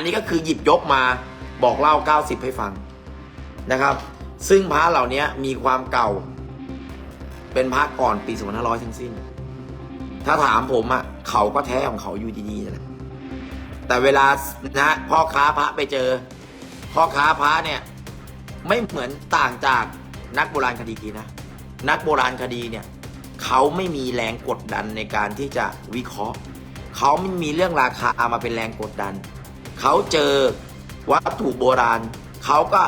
นนี้ก็คือหยิบยกมาบอกเล่า 90 ให้ฟังนะครับ ซึ่งพระเหล่านี้มีความเก่า เป็นพระก่อนปี2500 ทั้งสิ้น ถ้าถามผมอะ่ะเขาก็แท้ของเขาอยู่ดีๆนั่แหละแต่เวลานะพ่อค้าพระไปเจอ พ่อค้าพระเนี่ย ไม่เหมือนต่างจากนักโบราณคดีนะ นักโบราณคดีเนี่ยเขาไม่มีแรงกดดันในการที่จะวิเคราะห์ เขาไม่มีเรื่องราคามาเป็นแรงกดดัน เขาเจอวัตถุโบราณ เขาก็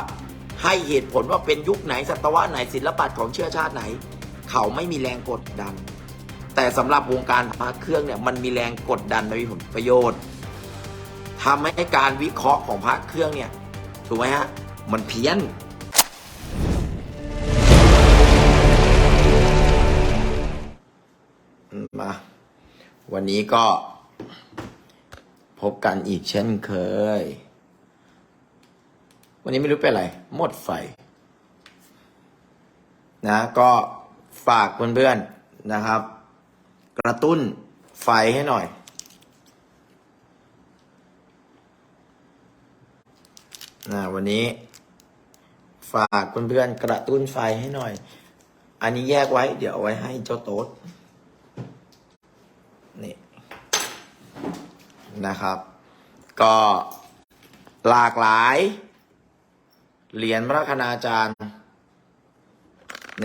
ให้เหตุผลว่าเป็นยุคไหนศตวรรษไหนศิลปะของเชื้อชาติไหน เขาไม่มีแรงกดดัน แต่สำหรับวงการพระเครื่องเนี่ยมันมีแรงกดดันและมีผลประโยชน์ทำให้การวิเคราะห์ของพระเครื่องเนี่ยถูกไหมฮะมันเพี้ยนมาวันนี้ก็ พบกันอีกเช่นเคย วันนี้ไม่รู้เป็นอะไร หมดไฟ นะ ก็ฝากเพื่อนๆนะครับ กระตุ้นไฟให้หน่อย นะวันนี้ ฝากเพื่อนๆกระตุ้นไฟให้หน่อย อันนี้แยกไว้ เดี๋ยวเอาไว้ให้เจ้าโต๊ด นี่ นะครับ ก็หลากหลาย เหรียญพระคณาจารย์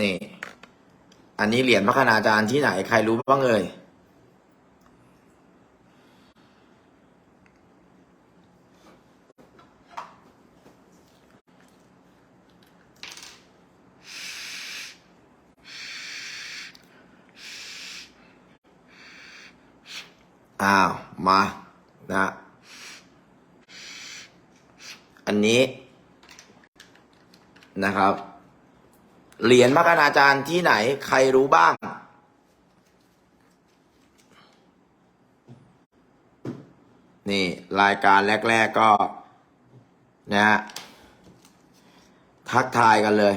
นี่ อันนี้เหรียญพระคณาจารย์ที่ไหนใครรู้บ้างเอ่ยอ้าว มา นะอันนี้นะครับ เหรียญพระคณาจารย์ที่ไหนใครรู้บ้าง นี่รายการแรก ๆก็ นะฮะทักทายกันเลย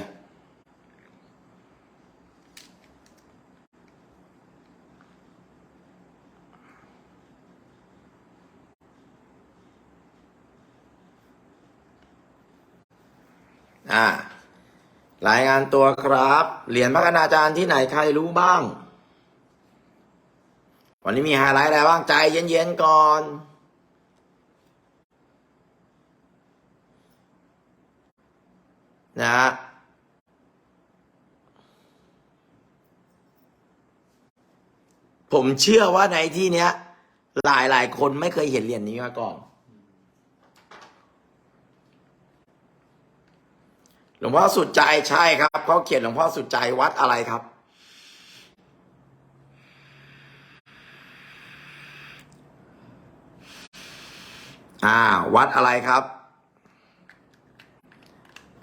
อ่า รายงานตัวครับ เหรียญพระคณาจารย์ที่ไหนใครรู้บ้าง วันนี้มีไฮไลท์อะไรบ้างใจเย็นๆก่อนนะฮะผมเชื่อว่าในที่เนี้ย หลายหลายๆคนไม่เคยเห็นเหรียญนี้มาก่อน หลวงพ่อสุดใจใช่ครับเขาเขียนหลวงพ่อสุดใจวัดอะไรครับ อ่า วัดอะไรครับ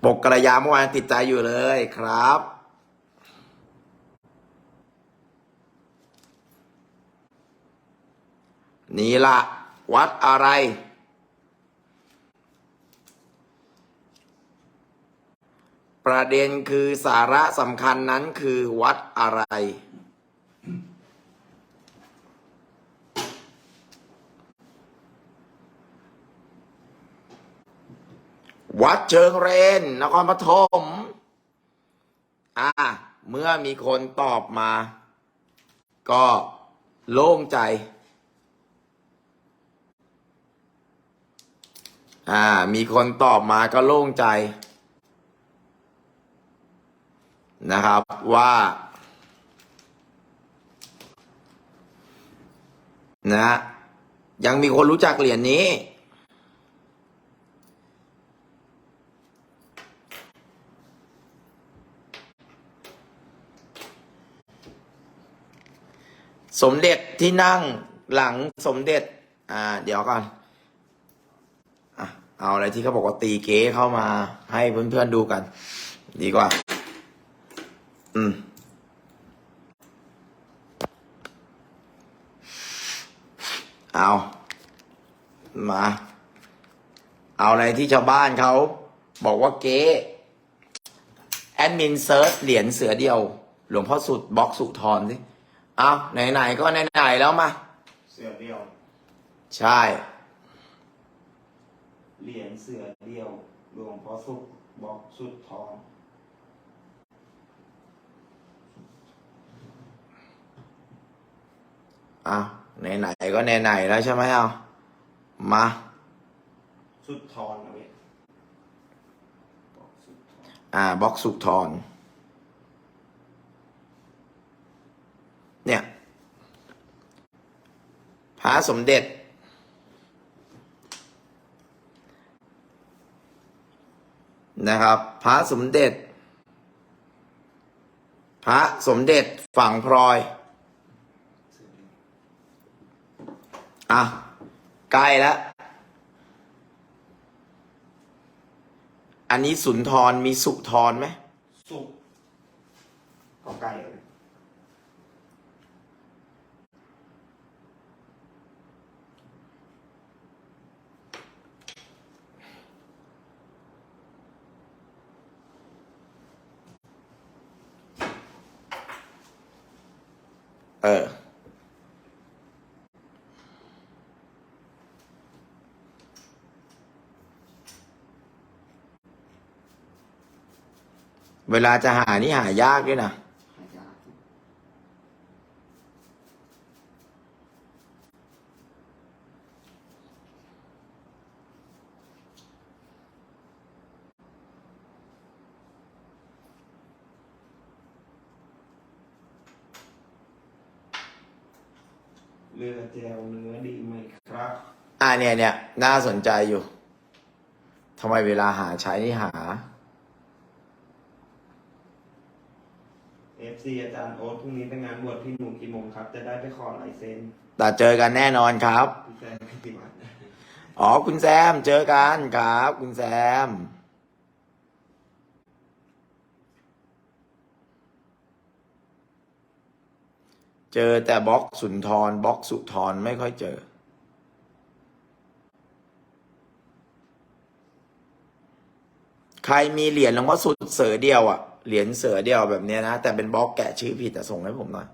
ปกกระยาเมื่อวานติดใจอยู่เลยครับนี่ละวัดอะไร ประเด็นคือสาระสำคัญนั้นคือวัดอะไร วัดเชิงเรนนครปฐมอ่าเมื่อมีคนตอบมา ก็โล่งใจอ่ามีคนตอบมาก็โล่งใจ นะครับว่านะยังมีคนรู้จักเหรียญนี้ สมเด็จที่นั่งหลังสมเด็จ อ่า เดี๋ยวก่อนอะเอาอะไรที่เขาบอกว่าตีเก๋เข้ามาให้เพื่อนๆดูกัน ดีกว่า อืมเอา มา เอาอะไรที่ชาวบ้านเขา บอกว่าเก๊แอดมินเซิร์ชเหรียญเสือเดียว หลวงพ่อสุดบล็อกสุทรสิเอาไหนๆก็ไหนๆแล้วมา เสือเดียว ใช่ เหรียญเสือเดียวหลวงพ่อสุขบอกสุดทอง อะไหนๆก็ไหนๆแล้วใช่ไหมเอามาสุดทอนนะเว้ยบอกสุดทอนอ่าบล็อกสุกทอนเนี่ยพระสมเด็จ นะครับพระสมเด็จ พระสมเด็จฝั่งพลอย เสือเดียว อะใกล้แล้ว อันนี้สุนทรมีสุทรไหมสุกก็ใกล้เลยเออ เวลาจะหานี่หายากด้วยนะหายากเรือแจวเนื้อดีไหมครับ อ่าเนี่ยเนี่ยน่าสนใจอยู่ทำไมเวลาหาใช้นี่หา FC อาจารย์โอ๊ตพรุ่งนี้ไปงานบวชพี่หนุ่มกี่โมงครับ จะได้ไปขอลายเซ็นแต่เจอกันแน่นอนครับ พี่แซมพี่วัดอ๋อคุณแซมเจอกันครับ คุณแซม เจอแต่บล็อกสุนทรบล็อกสุทรไม่ค่อยเจอ ใครมีเหรียญหลวงพ่อสุดเสือเดียวอะ เหรียญเสือเดียวแบบนี้นะ แต่เป็นบล็อกแกะชื่อผิดแต่ส่งให้ผมหน่อย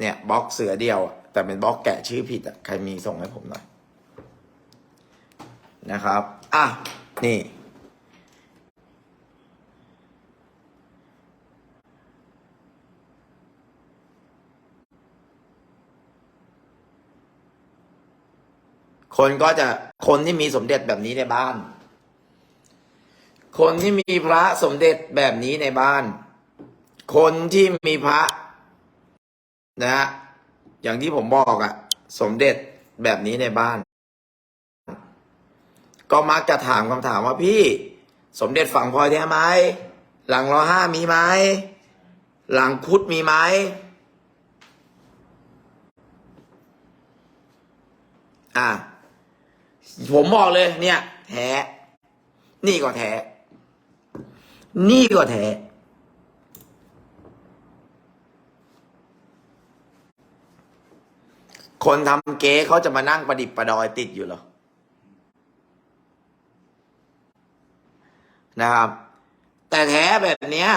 เนี่ยบล็อกเสือเดียวอะแต่เป็นบล็อกแกะชื่อผิดอะใครมีส่งให้ผมหน่อย นะครับ อะ นี่ คนก็จะคนที่มีสมเด็จแบบนี้ในบ้าน คนที่มีพระสมเด็จแบบนี้ในบ้าน คนที่มีพระนะฮะอย่างที่ผมบอกอะสมเด็จแบบนี้ในบ้าน ก็มักจะถามคำถามว่าพี่ สมเด็จฝั่งพลอยแท้ไหมหลังรอห้ามีไหมหลังคุดมีไหมอะ ผมบอกเลย เนี่ย แท้ นี่ก็แท้ นี่ก็แท้ คนทำเก๊เขาจะมานั่งประดิษฐ์ประดอยติดอยู่เหรอ นะครับ แต่แท้แบบเนี้ย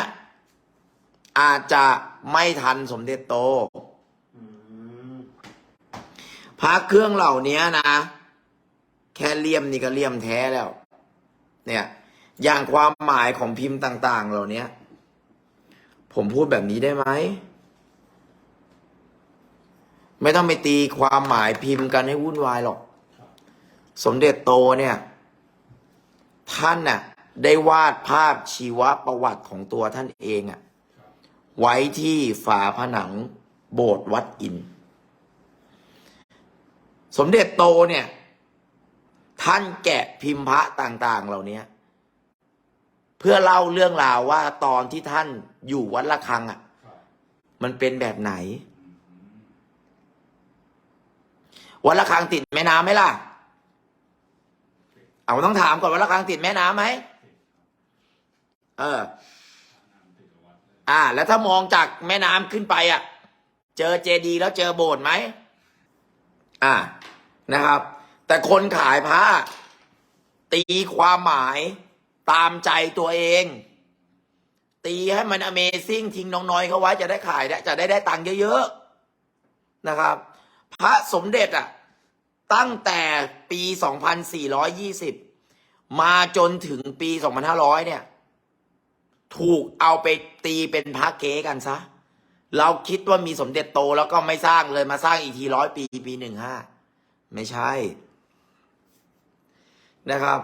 อาจจะไม่ทันสมเด็จโตอืมพระเครื่องเหล่านี้นะ แค่เลี่ยมนี่ก็เลี่ยมแท้แล้ว เนี่ย อย่างความหมายของพิมพ์ต่าง ๆ เหล่านี้ผมพูดแบบนี้ได้ไหม ไม่ต้องไปตีความหมายพิมพ์กันให้วุ่นวายหรอก สมเด็จโตเนี่ย ท่านน่ะ ได้วาดภาพชีวประวัติของตัวท่านเองอะไว้ที่ฝาผนังโบสถ์วัดอิน สมเด็จโตเนี่ย ท่านแกะพิมพ์พระต่างๆ เหล่านี้เพื่อเล่าเรื่องราวว่าตอนที่ท่านอยู่วัดละคังอะ่ะ มันเป็นแบบไหน วัดละคังติดแม่น้ำไหมล่ะ เอาต้องถามก่อนวัดละคังติดแม่น้ำไหมเออ อ่า แล้วถ้ามองจากแม่น้ำขึ้นไปอะ เจอเจดีแล้วเจอโบสถ์ไหม อ่านะครับ แต่คนขายพระตีความหมายตามใจตัวเอง ตีให้มัน Amazing ทิ้งน้องน้อยเขาไว้จะได้ขายได้จะได้ได้ตังค์เยอะๆนะครับ พระสมเด็จอะ ตั้งแต่ปี 2420 มาจนถึงปี 2500 เนี่ย ถูกเอาไปตีเป็นพระเก๊กันซะ เราคิดว่ามีสมเด็จโตแล้วก็ไม่สร้างเลยมาสร้างอีกทีร้อยปีปีหนึ่งห้าไม่ใช่ นะครับ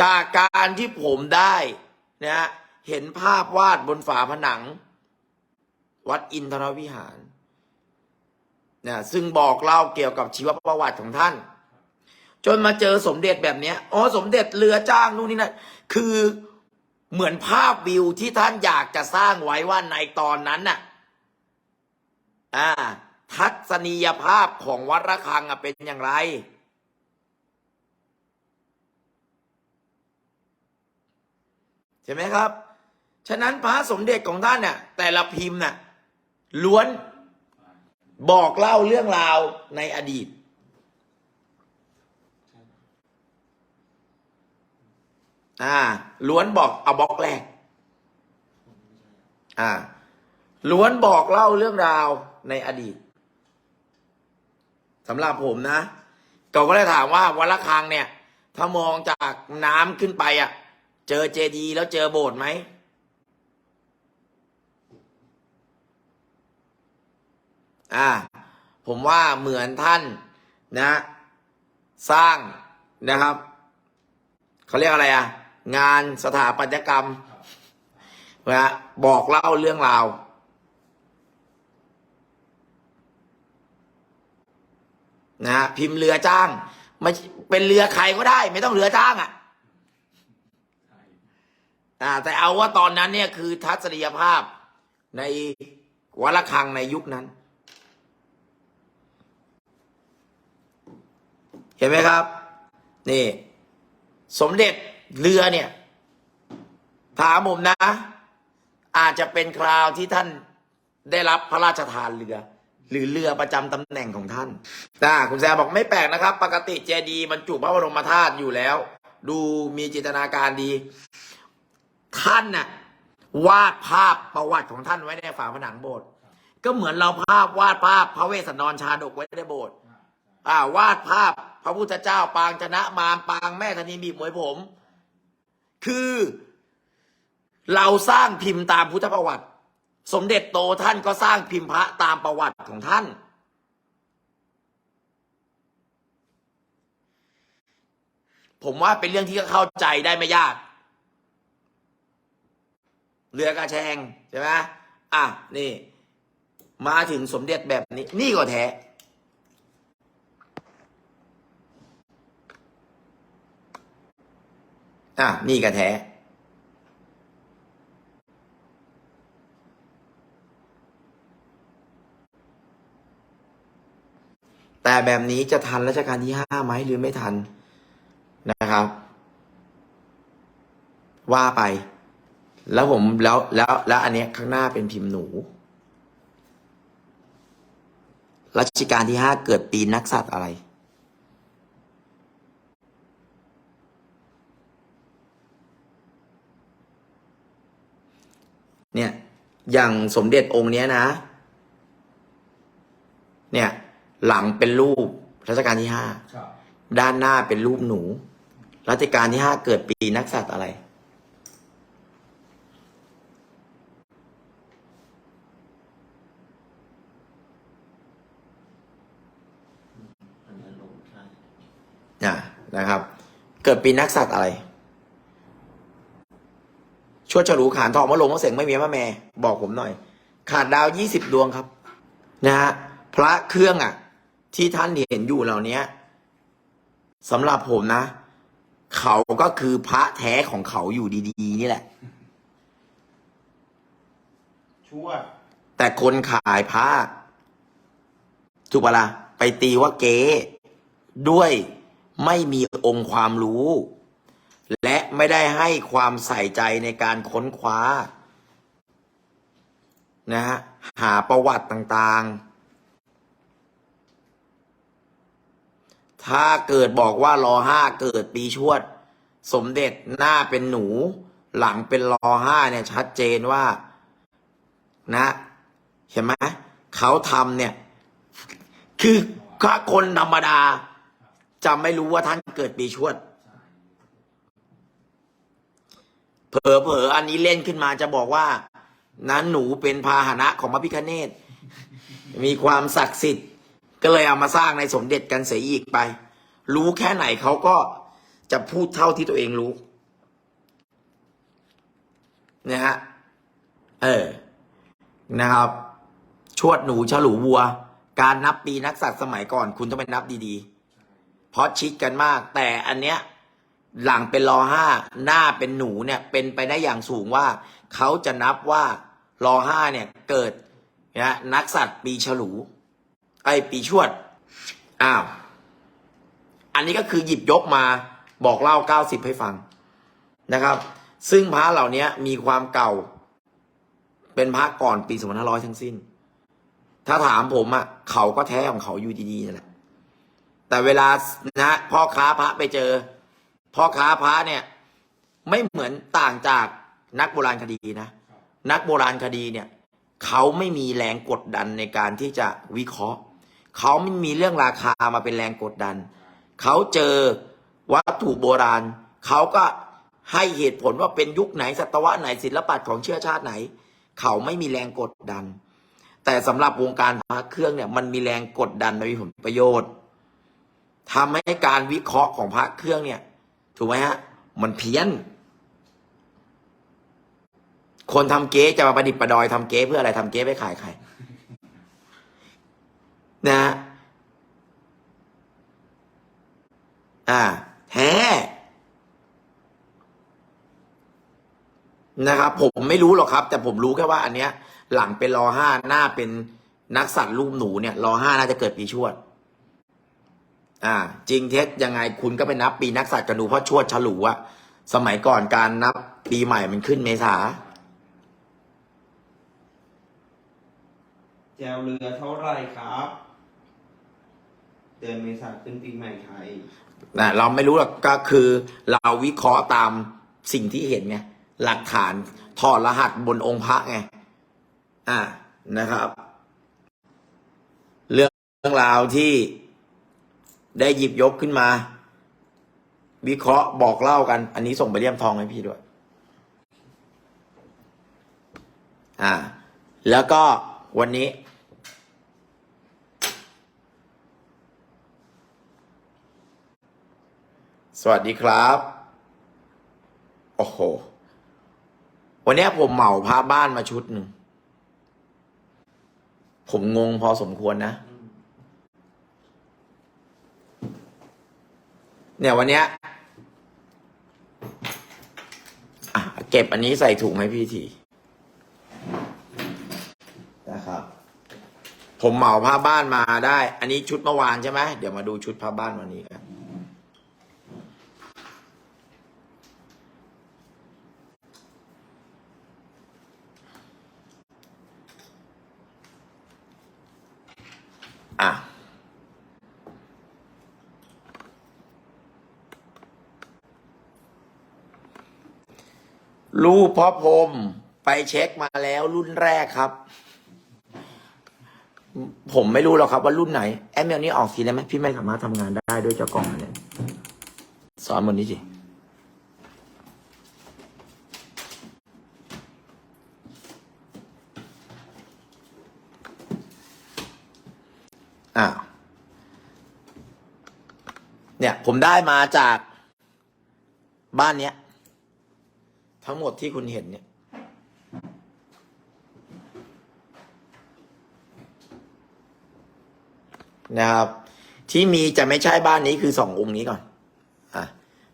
จากการที่ผมได้นะเห็นภาพวาดบนฝาผนัง วัดอินทรวิหารนะซึ่งบอกเล่าเกี่ยวกับชีวประวัติของท่าน จนมาเจอสมเด็จแบบนี้อ๋อสมเด็จเรือจ้างนู่นนี่นั่นคือเหมือนภาพวิวที่ท่านอยากจะสร้างไว้ว่าในตอนนั้นน่ะอ่าทัศนียภาพของวัดระฆังเป็นอย่างไร ใช่ไหมครับ ฉะนั้นพระสมเด็จของท่านเนี่ยแต่ละพิมพ์น่ะล้วนบอกเล่าเรื่องราวในอดีต อ่า ล้วนบอกเอาบล็อกแรก อ่า ล้วนบอกเล่าเรื่องราวในอดีตสำหรับผมนะเขาก็เลยถามว่าวัละคังเนี่ย ถ้ามองจากน้ำขึ้นไปอะ เจอเจดีแล้วเจอโบสถ์ไหมอ่า ผมว่าเหมือนท่านนะ สร้างนะครับ เขาเรียกอะไรอะ งานสถาปัตยกรรมนะบอกเล่าเรื่องราวนะพิมพ์เรือจ้างไม่เป็นเรือใครก็ได้ ไม่ต้องเรือจ้างอะ อ่าแต่เอาว่าตอนนั้นเนี่ยคือทัศนียภาพในวัดระฆังในยุคนั้น เห็นไหมครับ นี่ สมเด็จเรือเนี่ย ถามผมนะ อาจจะเป็นคราวที่ท่านได้รับพระราชทานเรือ หรือเรือประจำตำแหน่งของท่านนะคุณแซมบอกไม่แปลกนะครับ ปกติเจดีย์บรรจุพระบรมธาตุอยู่แล้ว ดูมีจินตนาการดี ท่านน่ะวาดภาพประวัติของท่านไว้ในฝาผนังโบสถ์ก็เหมือนเราภาพวาดภาพพระเวสสันดรชาดกไว้ในโบสถ์อ่าวาดภาพพระพุทธเจ้าปางชนะมารปางแม่ธนีบีบมวยผม คือเราสร้างพิมพ์ตามพุทธประวัติ สมเด็จโตท่านก็สร้างพิมพ์พระตามประวัติของท่าน ผมว่าเป็นเรื่องที่เข้าใจได้ไม่ยาก เรือกระแชงใช่ไหมอะนี่ มาถึงสมเด็จแบบนี้ นี่ก็แท้อะนี่ก็แท้แต่แบบนี้จะทันรัชกาลที่ห้าไหมหรือไม่ทันนะครับ ว่าไป แล้วผมแล้วแล้วแล้วอันเนี้ยข้างหน้าเป็นพิมพ์หนู รัชกาลที่ห้าเกิดปีนักสัตว์อะไร เนี่ย อย่างสมเด็จองค์เนี้ยนะ เนี่ย หลังเป็นรูปรัชกาลที่ห้าครับด้านหน้าเป็นรูปหนู รัชกาลที่ห้าเกิดปีนักสัตว์อะไร อันนี้ลงใช่ อ่า นะครับ เกิดปีนักสัตว์อะไรชวดฉลูขานทองมะลงมะเสงไม่มีมะแม่บอกผมหน่อย ขาดดาวยี่สิบดวงครับ นะฮะพระเครื่องอะ ที่ท่านเห็นอยู่เหล่านี้สำหรับผมนะ เขาก็คือพระแท้ของเขาอยู่ดีๆ นี่แหละ ชั่ว แต่คนขายผ้าถูกปะละ่ะไปตีว่าเก๊ด้วย ไม่มีองค์ความรู้ และไม่ได้ให้ความใส่ใจในการค้นคว้านะฮะหาประวัติต่างๆ ถ้าเกิดบอกว่ารอห้าเกิดปีชวด สมเด็จหน้าเป็นหนู หลังเป็นรอห้าเนี่ยชัดเจนว่า นะเห็นไหมเขาทำเนี่ย คือถ้าคนธรรมดา จะไม่รู้ว่าท่านเกิดปีชวด เผลอเผอๆอันนี้เล่นขึ้นมาจะบอกว่า นั้นหนูเป็นพาหนะของพระพิคเนตมีความศักดิ์สิทธิ์ ก็เลยเอามาสร้างในสมเด็จกันเสียอีกไป รู้แค่ไหนเขาก็จะพูดเท่าที่ตัวเองรู้นะฮะเออนะครับ ชวดหนูฉลูวัว การนับปีนักสัตว์สมัยก่อน คุณต้องไปนับดีๆ เพราะชิดกันมาก แต่อันเนี้ยหลังเป็นรอห้าหน้าเป็นหนูเนี่ยเป็นไปได้อย่างสูงว่า เขาจะนับว่ารอห้าเนี่ยเกิดนะนักสัตว์ปีฉลู ไอปีชวด อ้าว อันนี้ก็คือหยิบยกมาบอกเล่าเก้าสิบให้ฟังนะครับ ซึ่งพระเหล่านี้มีความเก่า เป็นพระก่อนปีสองพันห้าร้อยทั้งสิ้น ถ้าถามผมอะ่ะ เขาก็แท้ของเขาอยู่ดีๆนั่นแหละ แต่เวลานะพ่อค้าพระไปเจอ พ่อค้าพระเนี่ย ไม่เหมือนต่างจากนักโบราณคดีนะ นักโบราณคดีเนี่ย เขาไม่มีแรงกดดันในการที่จะวิเคราะห์ เขาไม่มีเรื่องราคามาเป็นแรงกดดัน เขาเจอวัตถุโบราณ เขาก็ให้เหตุผลว่าเป็นยุคไหนศตวรรษไหนศิลปะของเชื้อชาติไหน เขาไม่มีแรงกดดัน แต่สำหรับวงการพระเครื่องเนี่ย มันมีแรงกดดันและมีผลประโยชน์ ทำให้การวิเคราะห์ของพระเครื่องเนี่ย ถูกไหมฮะ มันเพี้ยน คนทำเก๊จะมาประดิษฐ์ประดอยทำเก๊เพื่ออะไรทำเก๊ไปขายใครนะฮะอ่าแท้นะครับ ผมไม่รู้หรอกครับ แต่ผมรู้แค่ว่าอันเนี้ย หลังเป็นรอห้าหน้าเป็นนักสัตว์รูปหนูเนี่ยรอห้าน่าจะเกิดปีชวด อ่า จริงเท็จยังไงคุณก็ไปนับปีนักสัตว์กันดูเพราะชวดฉลูอะสมัยก่อนการนับปีใหม่มันขึ้นเมษาแจวเรือเท่าไหร่ครับ เดือนเมษาขึ้นปีใหม่ไทยนะเราไม่รู้หรอกก็คือ เราวิเคราะห์ตามสิ่งที่เห็นไงหลักฐานถอดรหัสบนองค์พระไงอ่านะครับ เรื่องเรื่องราวที่ ได้หยิบยกขึ้นมา วิเคราะห์บอกเล่ากัน อันนี้ส่งไปเลี่ยมทองให้พี่ด้วย อ่า แล้วก็วันนี้ สวัสดีครับ โอ้โห วันนี้ผมเหมาพาบ้านมาชุดหนึ่ง ผมงงพอสมควรนะ เนี่ยวันเนี้ยอะเก็บอันนี้ใส่ถุงให้พี่ทีนะครับ ผมเหมาผ้าบ้านมาได้ อันนี้ชุดเมื่อวานใช่ไหมเดี๋ยวมาดูชุดผ้าบ้านวันนี้กัน อะ รูปพ่อพรมไปเช็คมาแล้วรุ่นแรกครับ ผมไม่รู้หรอกครับว่ารุ่นไหน แอมเมลนี้ออกสีได้ไหมพี่ไม่สามารถทำงานได้ด้วยเจ้ากล่องอันเนี่ยสอนบนนี้สิอ้าวเนี่ย ผมได้มาจากบ้านเนี้ย ทั้งหมดที่คุณเห็นเนี่ยนะครับ ที่มีจะไม่ใช่บ้านนี้คือสององค์นี้ก่อนอะ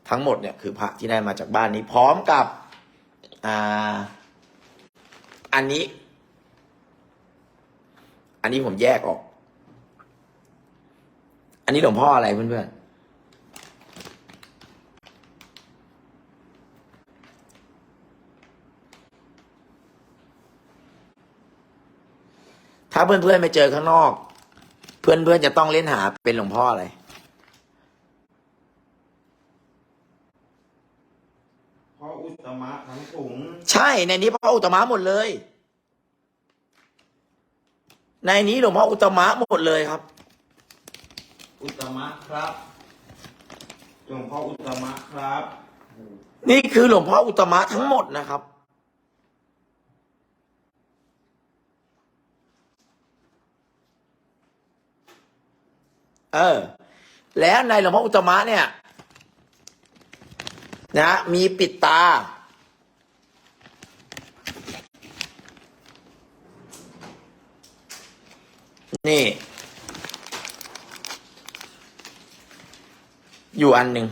ทั้งหมดเนี่ยคือพระที่ได้มาจากบ้านนี้ พร้อมกับอ่าอันนี้ อันนี้ผมแยกออก อันนี้หลวงพ่ออะไรเพื่อนๆ ถ้าเพื่อนๆไปเจอข้างนอก เพื่อนๆจะต้องเล่นหาเป็นหลวงพ่ออะไรเพราะอุตมะทั้งถุงใช่ในนี้พระอุตตมะหมดเลย ในนี้หลวงพ่ออุตตมะหมดเลยครับ อุตตมะครับหลวงพ่ออุตตมะครับ นี่คือหลวงพ่ออุตตมะทั้งหมดนะครับ เออ แล้วในหลวงพ่ออุตตมะเนี่ย นะ มีปิดตา นี่ อยู่อันหนึ่ง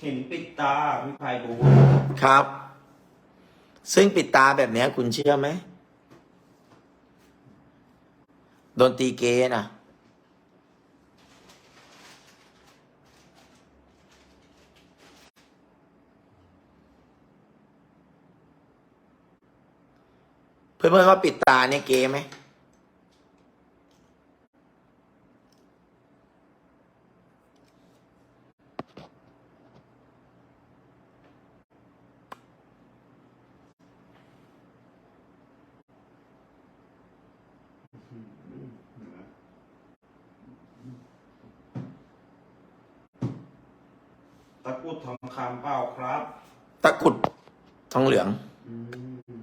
เห็นปิดตาพี่ไพบูลย์ครับ ซึ่งปิดตาแบบนี้คุณเชื่อไหมโดนตีเกนะเพื่อนๆว่าปิดตาเนี่ยเกไหมะกรุดทองคำเปล่าครับ ตะกรุดทองเหลือง อืม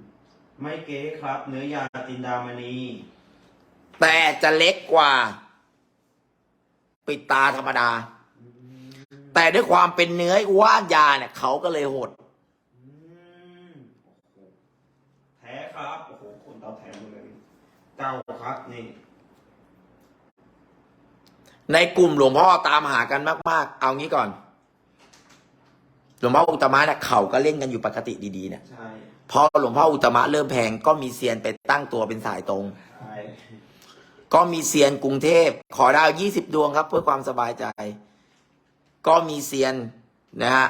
ไม่เก๊ครับ เนื้อยาจินดามณีแต่จะเล็กกว่า ปิดตาธรรมดา แต่ด้วยความเป็นเนื้อว่านยาเนี่ยเขาก็เลยโหด อืมโอ้โหแท้ครับโอ้โหคนเตาแท้หมดเลยเก้าครับนี่ในกลุ่มหลวงพ่อตามหากันมาก ๆ เอางี้ก่อน หลวงพ่ออุตตมะเนี่ยเขาก็เล่นกันอยู่ปกติดีๆเนี่ยใช่พอหลวงพ่ออุตตมะเริ่มแพงก็มีเซียนไปตั้งตัวเป็นสายตรง ใช่ก็มีเซียนกรุงเทพ ขอดาวยี่สิบดวงครับ เพื่อความสบายใจ ก็มีเซียนนะฮะ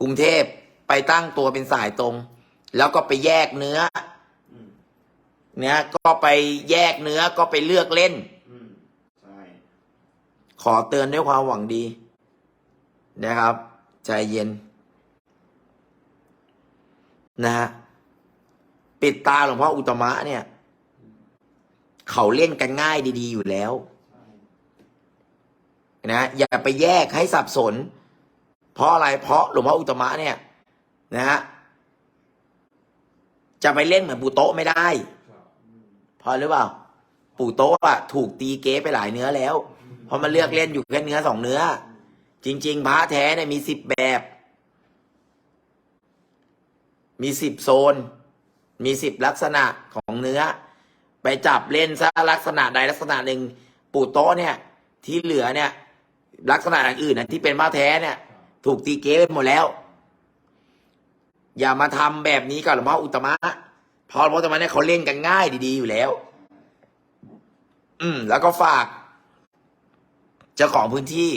กรุงเทพไปตั้งตัวเป็นสายตรง แล้วก็ไปแยกเนื้ออืมเนี่ยก็ไปแยกเนื้อก็ไปเลือกเล่น อืมใช่ ขอเตือนด้วยความหวังดี นะครับ ใจเย็น นะฮะปิดตาหลวงพ่ออุตมะเนี่ย เขาเล่นกันง่ายดี ๆ อยู่แล้วนะอย่าไปแยกให้สับสน เพราะอะไรเพราะหลวงพ่ออุตมะเนี่ย นะฮะจะไปเล่นเหมือนปู่โต๊ะไม่ได้ครับอืมเพราะหรือเปล่า ปู่โต๊ะอะถูกตีเก๊ไปหลายเนื้อแล้วเพราะมันเลือกเล่นอยู่แค่เนื้อสองเนื้อ จริง ๆ พระแท้เนี่ยมีสิบแบบ มีสิบโซน มีสิบลักษณะของเนื้อ ไปจับเล่นซะลักษณะใดลักษณะหนึ่งปู่โต๊ะเนี่ย ที่เหลือเนี่ย ลักษณะอื่นนะที่เป็นพระแท้เนี่ย ถูกตีเก๊ไปหมดแล้ว อย่ามาทำแบบนี้กับหลวงพ่ออุตมะเพราะหลวงพ่ออุตตมะเนี่ยเขาเล่นกันง่ายดี ๆ อยู่แล้ว อืม แล้วก็ฝากเจ้าของพื้นที่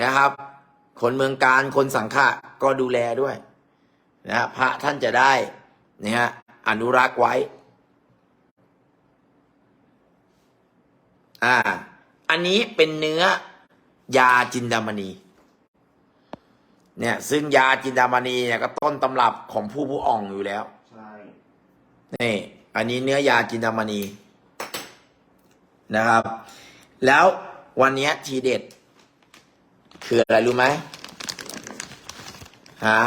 นะครับ คนเมืองการคนสังขะก็ดูแลด้วยนะฮะพระท่านจะได้นะฮะอนุรักษ์ไว้ อ่า อันนี้เป็นเนื้อยาจินดามณี เนี่ยซึ่งยาจินดามณีเนี่ยก็ต้นตำรับของผู้ผู้อ่องอยู่แล้ว ใช่ นี่ อันนี้เนื้อยาจินดามณีนะครับ แล้ววันเนี้ยทีเด็ด คืออะไรรู้ไหมฮะ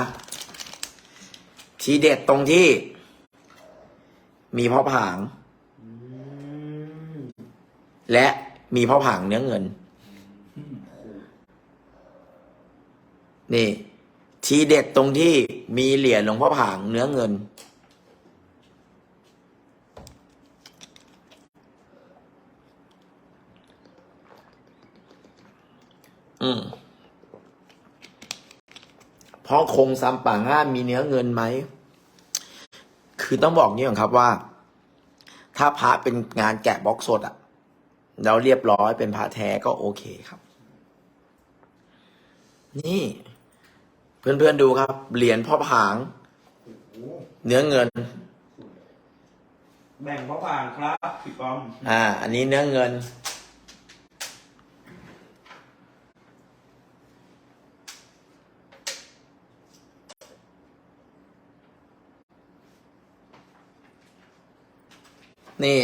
ทีเด็ดตรงที่ มีพ่อผาง และมีพ่อผางเนื้อเงิน นี่ ทีเด็ดตรงที่มีเหรียญหลวงพ่อผางเนื้อเงิน อืม เพราะคงซ้ำป่าง่ามีเนื้อเงินไหม คือต้องบอกนี่ก่อนครับว่า ถ้าพระเป็นงานแกะบล็อกสดอะแล้วเรียบร้อยเป็นพระแท้ก็โอเคครับ นี่ เพื่อนๆดูครับ เหรียญพ่อผางโอ้โหเนื้อเงิน แบ่งพระผ่านครับพี่ป้อม อ่า อันนี้เนื้อเงิน นี่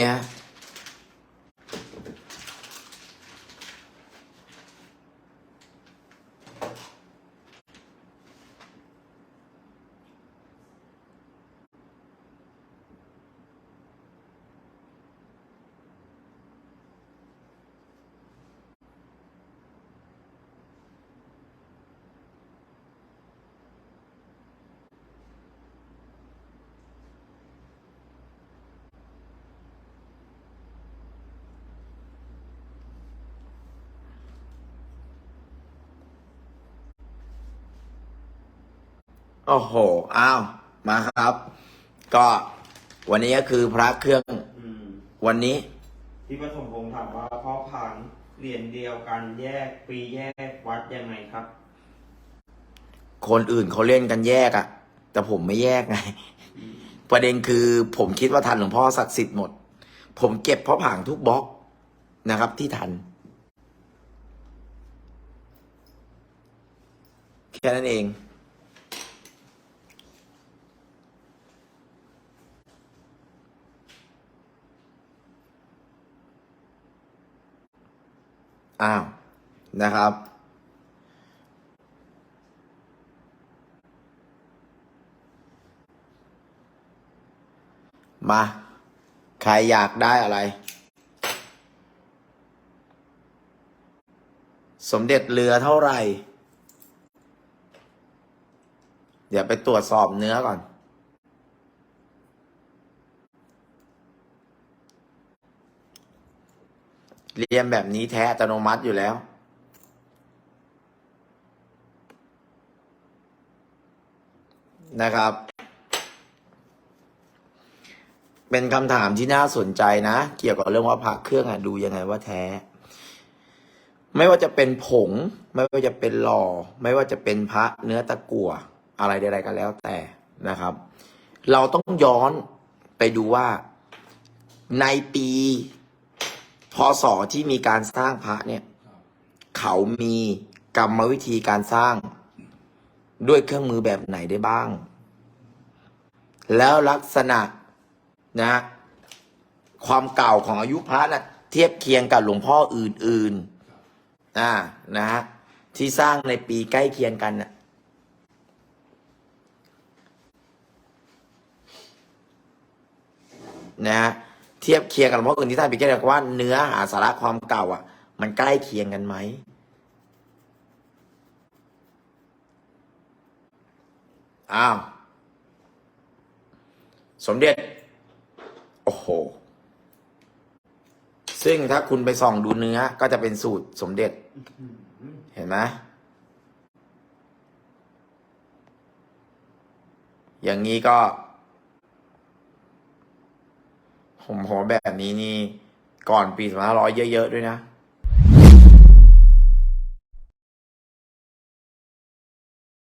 อ้โห อ้าว มาครับ ก็วันนี้ก็คือพระเครื่องอืมวันนี้ พี่ปฐมพงศ์ถามว่าพ่อพังเหรียญเดียวกันแยกปีแยกวัดยังไงครับ คนอื่นเขาเล่นกันแยกอะแต่ผมไม่แยกไง ประเด็นคือผมคิดว่าทันหลวงพ่อศักดิ์สิทธิ์หมด ผมเก็บพ่อผางทุกบล็อกนะครับ ที่ทัน แค่นั้นเอง อ้าวนะครับ มา ใครอยากได้อะไร สมเด็จเรือเท่าไหร่ เดี๋ยวไปตรวจสอบเนื้อก่อน เรียนแบบนี้แท้อัตโนมัติอยู่แล้ว นะครับ เป็นคำถามที่น่าสนใจนะ เกี่ยวกับเรื่องว่าพระเครื่องอะดูยังไงว่าแท้ ไม่ว่าจะเป็นผง ไม่ว่าจะเป็นหล่อ ไม่ว่าจะเป็นพระเนื้อตะกั่วอะไรใดๆก็แล้วแต่นะครับ เราต้องย้อนไปดูว่าในปี พศที่มีการสร้างพระเนี่ย เขามีกรรมวิธีการสร้างด้วยเครื่องมือแบบไหนได้บ้าง แล้วลักษณะนะ ความเก่าของอายุพระนะเทียบเคียงกับหลวงพ่ออื่นๆอ่านะฮะที่สร้างในปีใกล้เคียงกันนะนะ เทียบเคียงกับหลวงพ่ออื่นที่ท่านไปแก้กว่าเนื้อหาสาระความเก่าอะ มันใกล้เคียงกันไหมอ้าว สมเด็จ โอ้โห ซึ่งถ้าคุณไปส่องดูเนื้อก็จะเป็นสูตรสมเด็จ เห็นไหมอย่างนี้ก็ ผมขอแบบนี้นี่ ก่อนปีสองพันห้าร้อยเยอะ ๆ ด้วยนะ